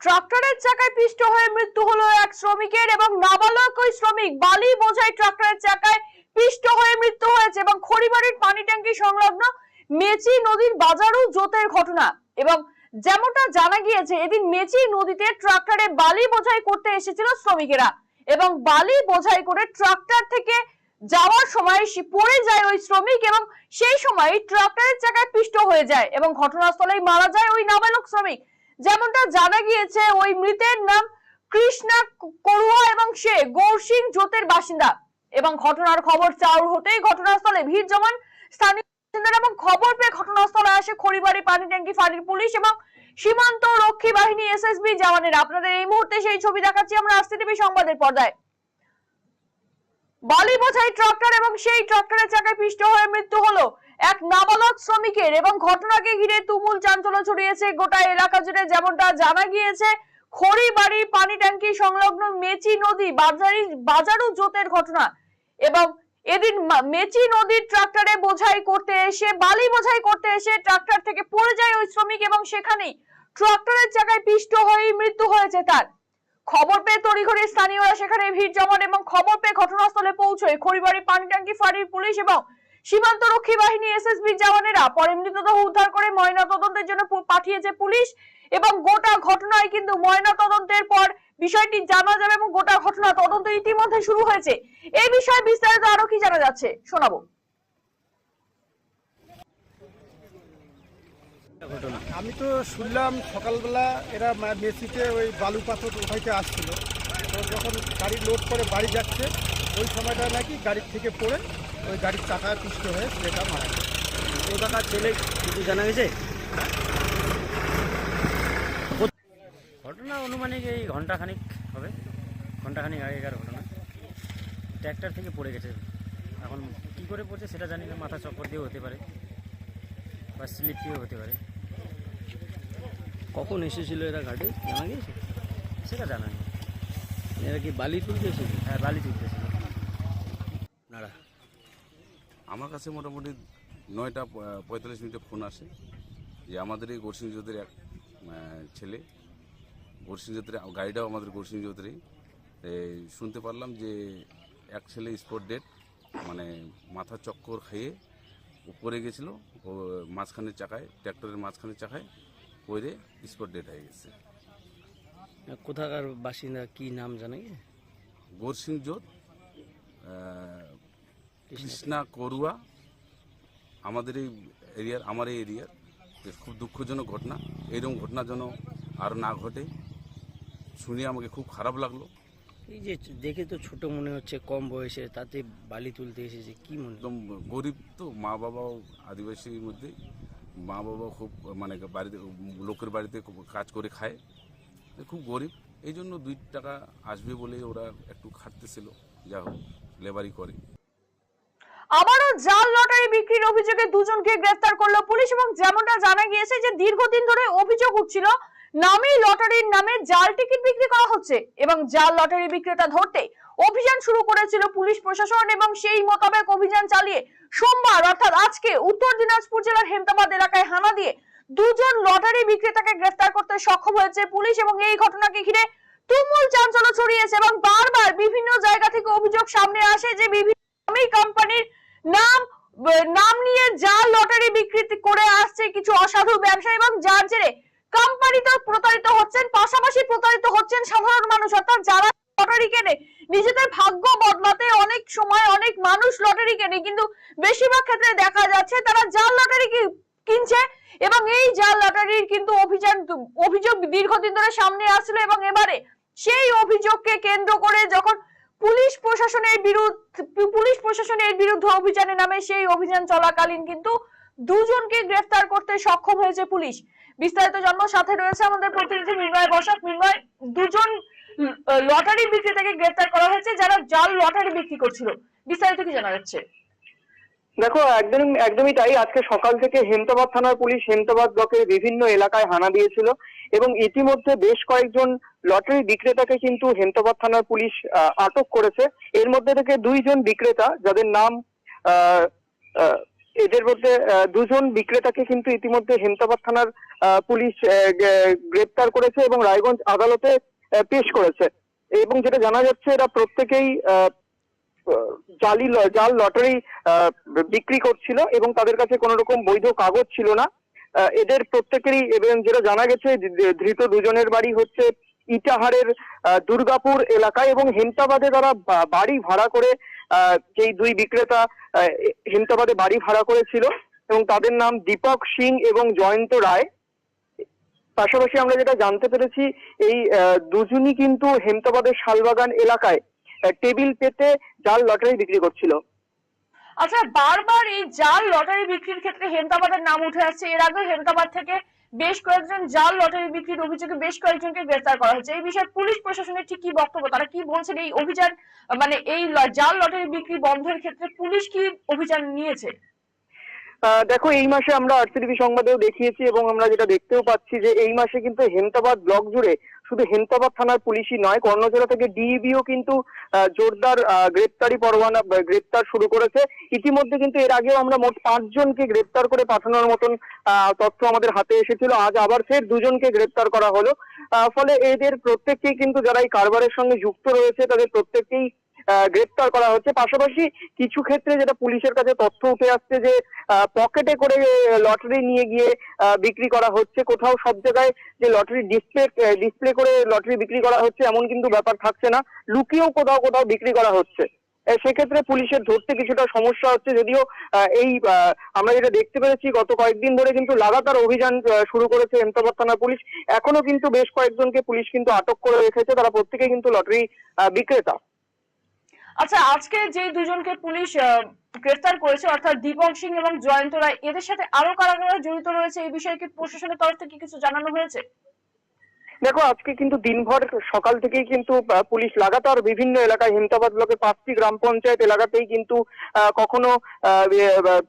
ট্রাক্টরের চাকায় পিষ্ট হয়ে মৃত্যু হলো এক শ্রমিকের এবং নাবালক ওই শ্রমিক বালি বোঝাই ট্রাক্টরের চাকায় পিষ্ট হয়ে মৃত্যু হয়েছে এবং খড়িবাড়ির পানি ট্যাঙ্কি সংলগ্ন মেচি নদীর বাজারও জোতের ঘটনা। এবং যেমনটা জানা গিয়েছে, এদিন মেচি নদীতে ট্রাক্টরে বালি বোঝাই করতে এসেছিল শ্রমিকেরা এবং বালি বোঝাই করে ট্রাক্টর থেকে যাওয়ার সময় পড়ে যায় ওই শ্রমিক এবং সেই সময় ট্রাক্টরের চাকায় পিষ্ট হয়ে যায় এবং ঘটনাস্থলেই মারা যায় ওই নাবালক শ্রমিক। যেমনটা জানা গিয়েছে, ওই মৃতের নাম কৃষ্ণা করুয়া এবং সে গৌরসিং জোতের বাসিন্দা। এবং ঘটনার খবর চাউর হতেই ঘটনাস্থলে ভিড় জমান স্থানীয় এবং খবর পেয়ে ঘটনাস্থলে আসে খড়িবাড়ি, পানি ট্যাঙ্কি, ফাঁড়ির পুলিশ এবং সীমান্ত রক্ষী বাহিনী এসএসবি জওয়ানেরা। আপনাদের এই মুহূর্তে সেই ছবি দেখাচ্ছি আমরা আস্তে সংবাদের পর্দায়। বালি বোঝাই ট্রাক্টর এবং সেই ট্রাক্টরের চাকায় পিষ্ট হয়ে মৃত্যু হলো। এক নাবালক শ্রমিকের এবং ঘটনাকে ঘিরে তুমুল চাঞ্চল্য ছড়িয়েছে গোটা এলাকা জুড়ে, যেমনটা জানা গিয়েছে। খড়িবাড়ি পানি ট্যাঙ্কি সংলগ্ন মেচি নদী বাজারি বাজারু জোতের ঘটনা। এবং এদিন মেচি নদীর ট্রাক্টরে বোঝাই করতে এসে, বালি বোঝাই করতে এসে ট্রাক্টর থেকে পড়ে যায় ওই শ্রমিক এবং সেখানেই ট্রাক্টরের চাকায় পিষ্ট হয়ে মৃত্যু হয়েছে তার। খবর পেয়ে তড়িঘড়ি স্থানীয়রা সেখানে ভিড় জমান এবং খবর পেয়ে ঘটনাস্থলে পৌঁছয় খড়িবাড়ি পানি ট্যাঙ্কি ফাঁড়ির পুলিশ এবং সীমান্ত রক্ষী বাহিনী এসএসবি জওয়ানেরা পরে মৃতদেহ উদ্ধার করে ময়না তদন্তের জন্য পাঠিয়েছে পুলিশ এবং গোটা ঘটনায় কিন্তু ময়না তদন্তের পর বিষয়টি জানা যাবে এবং গোটা ঘটনা তদন্ত ইতিমধ্যে শুরু হয়েছে। এই বিষয়ে বিস্তারিত আরও কি জানা যাচ্ছে, শোনাবো। আমি তো শুনলাম সকালবেলা এরা মেসিতে ওই বালু পাথর উঠাইতে আসছিল। তো যখন গাড়ি লোড করে বাড়ি যাচ্ছে, ওই সময়টা নাকি গাড়ির থেকে পড়ে ওই গাড়ির চাকায় পিষ্ট হয়ে ছেলেটা মারা গেছে কোথাকার ছেলে? কিছু জানা গেছে? ঘটনা অনুমানিক এই ঘন্টাখানিক হবে। ঘন্টাখানিক আগেকার ঘটনা। ট্র্যাক্টর থেকে পড়ে গেছে। এখন কি করে পড়ছে সেটা জানি না। মাথা চক্কর দিয়েও হতে পারে বা স্লিপ দিয়েও হতে পারে। কখন এসেছিল এরা ঘাটে জানা গিয়েছে? সেটা জানা নেই। এরা কি বালি তুলতে এসেছিল হ্যাঁ বালি তুলতেছিল নাড়া। আমার কাছে মোটামুটি নয়টা পঁয়তাল্লিশ মিনিটে ফোন আসে যে আমাদের এই গোরসিং জ্যোতির এক ছেলে গোরসিং জ্যোতির গাড়িটাও আমাদের গোরসিং জ্যোতিরই শুনতে পারলাম যে এক ছেলে স্পট ডেট মানে মাথা চক্কর খেয়ে উপরে গেছিল ও মাঝখানের চাকায় ট্র্যাক্টরের মাঝখানের চাকায় পরে স্পট ডেট হয়ে গেছে। কোথাকার বাসিন্দা কি নাম জানা? গোরসিং আহ, কৃষ্ণা করুয়া আমাদের এই এরিয়ার আমার এই এরিয়ার। খুব দুঃখজনক ঘটনা। এইরকম ঘটনা যেন আর না ঘটে শুনে আমাকে খুব খারাপ লাগল। এই যে দেখে তো ছোট মনে হচ্ছে কম বয়সে তাতে বালি তুলতে এসেছে কি মনে একদম গরিব তো মা বাবাও আদিবাসীর মধ্যে। মা বাবা খুব মানে বাড়িতে লোকের বাড়িতে কাজ করে খায়। খুব গরিব। এই জন্য দুই টাকা আসবে বলে ওরা একটু খাটতেছিল। যা হোক লেবারি করে। আবারও জাল লটারি বিক্রির অভিযোগে দুজনকে গ্রেফতার করল পুলিশ এবং যেমনটা জানা গিয়েছে যে দীর্ঘদিন ধরে অভিযোগ উঠছিল নামী লটারির নামে জাল টিকিট বিক্রি করা হচ্ছে এবং জাল লটারি বিক্রেতা ধরতে অভিযান শুরু করেছিল পুলিশ প্রশাসন এবং সেই মোতাবেক অভিযান চালিয়ে সোমবার, অর্থাৎ আজকে উত্তর দিনাজপুর জেলার হেমতাবাদ এলাকায় হানা দিয়ে দুজন লটারি বিক্রেতাকে গ্রেফতার করতে সক্ষম হয়েছে পুলিশ এবং এই ঘটনাকে ঘিরে তুমুল চাঞ্চল্য ছড়িয়েছে এবং বারবার বিভিন্ন জায়গা থেকে অভিযোগ সামনে আসে যে বিভিন্ন কোম্পানির নাম নাম নিয়ে জাল লটারি বিক্রি করে আসছে কিছু অসাধু ব্যবসায়ী এবং যার জেরে কোম্পানি তো প্রতারিত হচ্ছেন, পাশাপাশি প্রতারিত হচ্ছেন সাধারণ মানুষ, অর্থাৎ যারা লটারি কেনে, নিজেদের ভাগ্য বদলাতে অনেক সময় অনেক মানুষ লটারি কেনে, কিন্তু বেশিরভাগ ক্ষেত্রে দেখা যাচ্ছে তারা জাল লটারি কিনছে এবং এই জাল লটারির কিন্তু অভিযান, অভিযোগ দীর্ঘদিন ধরে সামনে আসলো এবং এবারে সেই অভিযোগকে কেন্দ্র করে যখন পুলিশ প্রশাসনের বিরুদ্ধে, পুলিশ প্রশাসনের বিরুদ্ধে অভিযানে নামে সেই অভিযান চলাকালীন কিন্তু দুজনকে গ্রেফতার করতে সক্ষম হয়েছে পুলিশ। বিস্তারিত জন্ম সাথে রয়েছে আমাদের প্রতিনিধি নির্ময় বসাক। নির্ময় দুজন লটারি বিক্রেতাকে গ্রেফতার করা হয়েছে যারা জাল লটারি বিক্রি করছিল। বিস্তারিত কি জানা যাচ্ছে? দেখো একদম একদমই তাই। আজকে সকাল থেকে হেমতাবাদ থানার পুলিশ হেমতাবাদ ব্লকের বিভিন্ন এলাকায় হানা দিয়েছিল এবং ইতিমধ্যে বেশ কয়েকজন লটারি বিক্রেতাকে কিন্তু হেমতাবাদ থানার পুলিশ আটক করেছে। এর মধ্যে থেকে দুইজন বিক্রেতা যাদের নাম এদের মধ্যে দুজন বিক্রেতাকে কিন্তু ইতিমধ্যে হেমতাবাদ থানার পুলিশ গ্রেপ্তার করেছে এবং রায়গঞ্জ আদালতে পেশ করেছে। এবং যেটা জানা যাচ্ছে এরা প্রত্যেকেই আহ, জালি জাল লটারি বিক্রি করছিল এবং তাদের কাছে কোনো রকম বৈধ কাগজ ছিল না। এদের প্রত্যেকেরই এবং যেটা জানা গেছে ধৃত দুজনের বাড়ি হচ্ছে ইটাহারের দুর্গাপুর এলাকায় এবং হেমতাবাদে তারা বাড়ি ভাড়া করে যেই দুই বিক্রেতা হেমতাবাদে বাড়ি ভাড়া করেছিল এবং তাদের নাম দীপক সিং এবং জয়ন্ত রায়। পাশাপাশি আমরা যেটা জানতে পেরেছি, এই দুজনই কিন্তু হেমতাবাদের শালবাগান এলাকায় টেবিল পেতে জাল লটারি বিক্রি করছিল। আচ্ছা বারবার এই জাল লটারি বিক্রির ক্ষেত্রে হেমতাবাদের নাম উঠে আসছে। এর আগে হেমতাবাদ থেকে বেশ কয়েকজন জাল লটারি বিক্রির অভিযোগে বেশ কয়েকজনকে গ্রেফতার করা হয়েছে। এই বিষয়ে পুলিশ প্রশাসনের ঠিক কি বক্তব্য? তারা কি বলছেন এই অভিযান মানে এই জাল লটারি বিক্রি বন্ধের ক্ষেত্রে পুলিশ কি অভিযান নিয়েছে? দেখো এই মাসে আমরা আরসিটিভি সংবাদেও দেখিয়েছি এবং আমরা যেটা দেখতেও পাচ্ছি যে এই মাসে কিন্তু হেমতাবাদ ব্লক জুড়ে শুধু হেমতাবাদ থানার পুলিশই নয় কর্ণজোড়া থেকে ডিইবিও কিন্তু জোরদার গ্রেপ্তারি পরোয়ানা গ্রেপ্তার শুরু করেছে। ইতিমধ্যে কিন্তু এর আগেও আমরা মোট পাঁচজনকে গ্রেপ্তার করে পাঠানোর মতন তথ্য আমাদের হাতে এসেছিল। আজ আবার ফের দুজনকে গ্রেপ্তার করা হলো। ফলে এদের প্রত্যেককেই কিন্তু যারা এই কারবারের সঙ্গে যুক্ত রয়েছে, তাদের প্রত্যেককেই গ্রেপ্তার করা হচ্ছে। পাশাপাশি কিছু ক্ষেত্রে যেটা পুলিশের কাছে তথ্য উঠে আসছে যে পকেটে করে লটারি নিয়ে গিয়ে বিক্রি করা হচ্ছে। কোথাও সব জায়গায় যে লটারি ডিসপ্লে ডিসপ্লে করে লটারি বিক্রি করা হচ্ছে, এমন কিন্তু ব্যাপার থাকছে না। লুকিয়েও কোথাও কোথাও বিক্রি করা হচ্ছে। সেক্ষেত্রে পুলিশের ধরতে কিছুটা সমস্যা হচ্ছে। যদিও এই আমরা যেটা দেখতে পেরেছি, গত কয়েকদিন ধরে কিন্তু লাগাতার অভিযান শুরু করেছে হেমতাবাদ থানার পুলিশ। এখনও কিন্তু বেশ কয়েকজনকে পুলিশ কিন্তু আটক করে রেখেছে। তারা প্রত্যেকে কিন্তু লটারি বিক্রেতা। আচ্ছা আজকে যে দুজনকে পুলিশ গ্রেফতার করেছে, অর্থাৎ দীপক সিং এবং জয়ন্ত রায়, এদের সাথে আরও কারা কারা জড়িত রয়েছে এই বিষয়ে কি প্রশাসনের তরফ থেকে কিছু জানানো হয়েছে? দেখো, আজকে কিন্তু দিনভর সকাল থেকেই কিন্তু পুলিশ লাগাতার বিভিন্ন এলাকায়, হেমতাবাদ ব্লকে পাঁচটি গ্রাম পঞ্চায়েত এলাকাতেই কিন্তু কখনো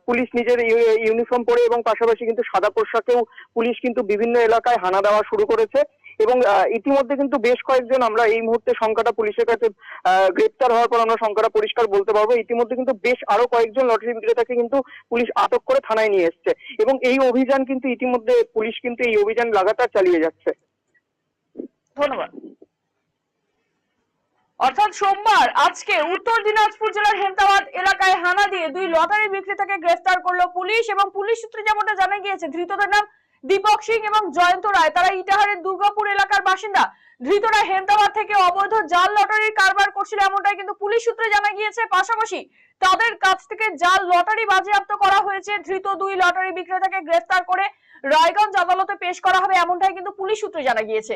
পুলিশ নিজের ইউ- ইউনিফর্ম পরে এবং পাশাপাশি কিন্তু সাদা পোশাকেও পুলিশ কিন্তু বিভিন্ন এলাকায় হানা দেওয়া শুরু করেছে। এবং ইতিমধ্যে কিন্তু বেশ কয়েকজন আমরা এই মুহূর্তে সংখ্যাটা পুলিশের কাছে গ্রেপ্তার হওয়ার পর আমরা সংখ্যাটা পরিষ্কার বলতে পারব। ইতিমধ্যে কিন্তু বেশ আরও কয়েকজন লটারি বিক্রেতাকে কিন্তু পুলিশ আটক করে থানায় নিয়ে এসছে। এবং এই অভিযান কিন্তু ইতিমধ্যে পুলিশ কিন্তু এই অভিযান লাগাতার চালিয়ে যাচ্ছে। ধন্যবাদ। অর্থাৎ সোমবার আজকে উত্তর দিনাজপুর জেলার হেমতাবাদ এলাকায় হানা দিয়ে দুই লটারি বিক্রেতাকে গ্রেফতার করল পুলিশ এবং পুলিশ সূত্রে যেমনটা জানা গিয়েছে, ধৃতদের নাম দীপক সিং এবং জয়ন্ত রায়, তারা ইটাহারের দুর্গাপুর এলাকার বাসিন্দা। ধৃতরা হেমদাবাদ থেকে অবৈধ জাল লটারির কারবার করছিল এমনটাই কিন্তু পুলিশ সূত্রে জানা গিয়েছে। পাশাপাশি তাদের কাছ থেকে জাল লটারি বাজেয়াপ্ত করা হয়েছে। ধৃত দুই লটারি বিক্রেতাকে গ্রেফতার করে রায়গঞ্জ আদালতে পেশ করা হবে এমনটাই কিন্তু পুলিশ সূত্রে জানা গিয়েছে।